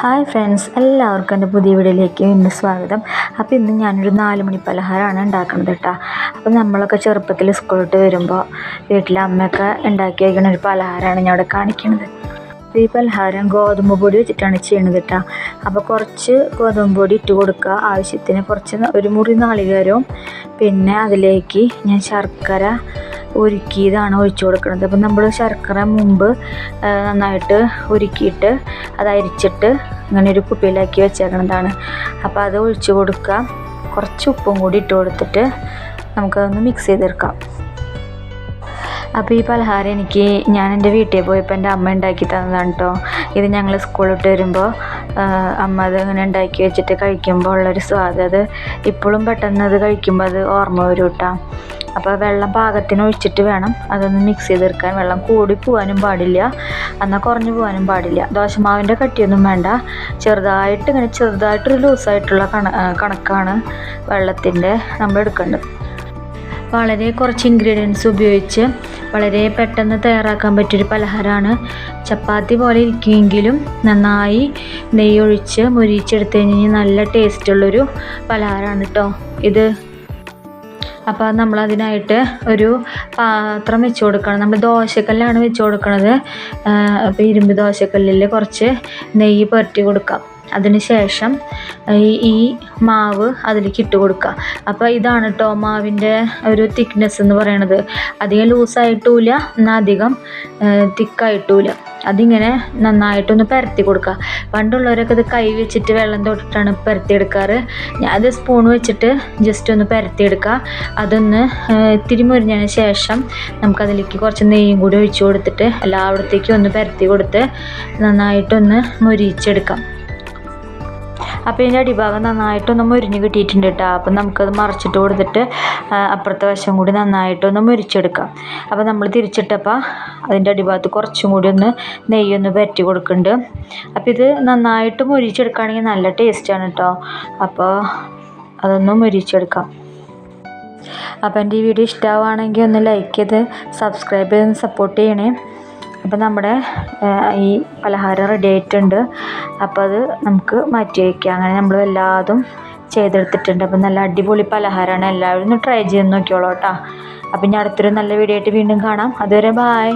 Hi friends എല്ലാവർക്കും എന്റെ പുതിയ വീഡിയോയിലേക്ക് എന്റെ സ്വാഗതം. അപ്പോൾ ഇന്ന് ഞാനൊരു നാല് മണി പലഹാരമാണ് ഉണ്ടാക്കുന്നത് കേട്ടോ. അപ്പോൾ നമ്മളൊക്കെ ചെറുപ്പത്തിൽ സ്കൂളിട്ട് വരുമ്പോൾ വീട്ടിലെ അമ്മയൊക്കെ ഉണ്ടാക്കി വയ്ക്കുന്ന ഒരു പലഹാരമാണ് ഞാൻ ഇവിടെ കാണിക്കുന്നത് ഈ പലഹാരം ഗോതമ്പ് പൊടി വെച്ചിട്ടാണ് ചെയ്യുന്നത് കേട്ടോ. അപ്പോൾ കുറച്ച് ഗോതമ്പ് പൊടി ഇട്ട് കൊടുക്കുക. ആവശ്യത്തിന് കുറച്ച് ഒരു മുറി നാളികേരവും പിന്നെ അതിലേക്ക് ഞാൻ ശർക്കര ഉരുക്കിയതാണ് ഒഴിച്ചു കൊടുക്കുന്നത്. അപ്പം നമ്മൾ ശർക്കര മുമ്പ് നന്നായിട്ട് ഉരുക്കിയിട്ട് അത് അരിച്ചിട്ട് ഇങ്ങനെ ഒരു കുപ്പിയിലാക്കി വെച്ചേക്കുന്നതാണ് അപ്പോൾ അത് ഒഴിച്ചു കൊടുക്കുക. കുറച്ച് ഉപ്പും കൂടി ഇട്ട് കൊടുത്തിട്ട് നമുക്കതൊന്ന് മിക്സ് ചെയ്തെടുക്കാം. അപ്പോൾ ഈ പലഹാരം എനിക്ക് ഞാൻ എന്റെ വീട്ടിൽ പോയപ്പോൾ എന്റെ അമ്മ ഉണ്ടാക്കി തന്നതാണ് കേട്ടോ ഇത് ഞങ്ങൾ സ്കൂളിട്ട് വരുമ്പോൾ അമ്മ അത് ഇങ്ങനെ ഉണ്ടാക്കി വെച്ചിട്ട് കഴിക്കുമ്പോൾ ഉള്ളൊരു സ്വാദ്. അത് ഇപ്പോഴും പെട്ടെന്ന് അത് കഴിക്കുമ്പോൾ അത് ഓർമ്മ വരും കേട്ടോ അപ്പോൾ വെള്ളം പാകത്തിന് ഒഴിച്ചിട്ട് വേണം. അതൊന്ന് മിക്സ് ചെയ്തെടുക്കാൻ. വെള്ളം കൂടി പോകാനും പാടില്ല. എന്നാൽ കുറഞ്ഞു പോകാനും പാടില്ല. ദോശമാവിന്റെ കട്ടിയൊന്നും വേണ്ട. ചെറുതായിട്ട് ഇങ്ങനെ ചെറുതായിട്ടൊരു ലൂസായിട്ടുള്ള കണ കണക്കാണ് വെള്ളത്തിന്റെ നമ്മൾ എടുക്കേണ്ടത്. വളരെ കുറച്ച് ഇൻഗ്രീഡിയൻസ് ഉപയോഗിച്ച് വളരെ പെട്ടെന്ന് തയ്യാറാക്കാൻ പറ്റിയൊരു പലഹാരമാണ്. ചപ്പാത്തി പോലെ ഇരിക്കുമെങ്കിലും നന്നായി നെയ്യ് ഒഴിച്ച് മുരിച്ചെടുത്ത് കഴിഞ്ഞ് നല്ല ടേസ്റ്റുള്ളൊരു പലഹാരമാണ് കേട്ടോ ഇത് അപ്പോൾ നമ്മൾ അതിനായിട്ട് ഒരു പാത്രം വെച്ച് കൊടുക്കണം നമ്മൾ ദോശക്കല്ലാണ് വെച്ച് കൊടുക്കണത് അപ്പോൾ ഇരുമ്പ് ദോശക്കല്ലിൽ കുറച്ച് നെയ്യ് പുരട്ടി കൊടുക്കാം. അതിന് ശേഷം ഈ മാവ് അതിലേക്ക് ഇട്ട് കൊടുക്കുക. അപ്പോൾ ഇതാണ് കേട്ടോ മാവിന്റെ ഒരു തിക്നെസ് എന്ന് പറയണത്. അധികം ലൂസായിട്ടുമില്ല എന്നാൽ അധികം തിക്കായിട്ടുമില്ല അതിങ്ങനെ നന്നായിട്ടൊന്ന് പരത്തി കൊടുക്കുക. പണ്ടുള്ളവരൊക്കെ ഇത് കൈ വെച്ചിട്ട് വെള്ളം തൊട്ടിട്ടാണ് പരത്തിയെടുക്കാറ്. ഞാൻ അത് സ്പൂൺ വെച്ചിട്ട് ജസ്റ്റ് ഒന്ന് പരത്തിയെടുക്കുക. അതൊന്ന് ഇത്തിരി ശേഷം നമുക്കതിലേക്ക് കുറച്ച് നെയ്യും കൂടി ഒഴിച്ചു കൊടുത്തിട്ട് എല്ലാവിടത്തേക്കും ഒന്ന് പരത്തി കൊടുത്ത് നന്നായിട്ടൊന്ന് മുരിച്ചെടുക്കാം അപ്പോൾ ഇതിന്റെ അടിഭാഗം നന്നായിട്ടൊന്ന് മുരിഞ്ഞ് കിട്ടിയിട്ടുണ്ട് കേട്ടോ അപ്പം നമുക്കത് മറിച്ചിട്ട് കൊടുത്തിട്ട് അപ്പുറത്തെ വശം കൂടി നന്നായിട്ടൊന്ന് മുരിച്ചെടുക്കാം. അപ്പോൾ നമ്മൾ തിരിച്ചിട്ടപ്പോൾ അതിന്റെ അടിഭാഗത്ത് കുറച്ചും കൂടി ഒന്ന് നെയ്യൊന്ന് പറ്റി കൊടുക്കുന്നുണ്ട്. അപ്പോൾ ഇത് നന്നായിട്ട് മുരിച്ചെടുക്കുകയാണെങ്കിൽ നല്ല ടേസ്റ്റാണ് കേട്ടോ അപ്പോൾ അതൊന്ന് മുരിച്ചെടുക്കാം. അപ്പോൾ എന്റെ ഈ വീഡിയോ ഇഷ്ടമാവുകയാണെങ്കിൽ ഒന്ന് ലൈക്ക് ചെയ്ത് സബ്സ്ക്രൈബ് ചെയ്ത് സപ്പോർട്ട് ചെയ്യണേ. അപ്പോൾ നമ്മുടെ ഈ പലഹാരം റെഡി ആയിട്ടുണ്ട്. അപ്പോൾ അത് നമുക്ക് മാറ്റി വയ്ക്കാം അങ്ങനെ നമ്മൾ എല്ലാതും ചെയ്തെടുത്തിട്ടുണ്ട്. അപ്പം നല്ല അടിപൊളി പലഹാരമാണ്. എല്ലാവരും ഒന്ന് ട്രൈ ചെയ്ത് നോക്കിയോളൂ കേട്ടോ. അപ്പം ഞാൻ അടുത്തൊരു നല്ല വീഡിയോ ആയിട്ട് വീണ്ടും കാണാം. അതുവരെ ബായ്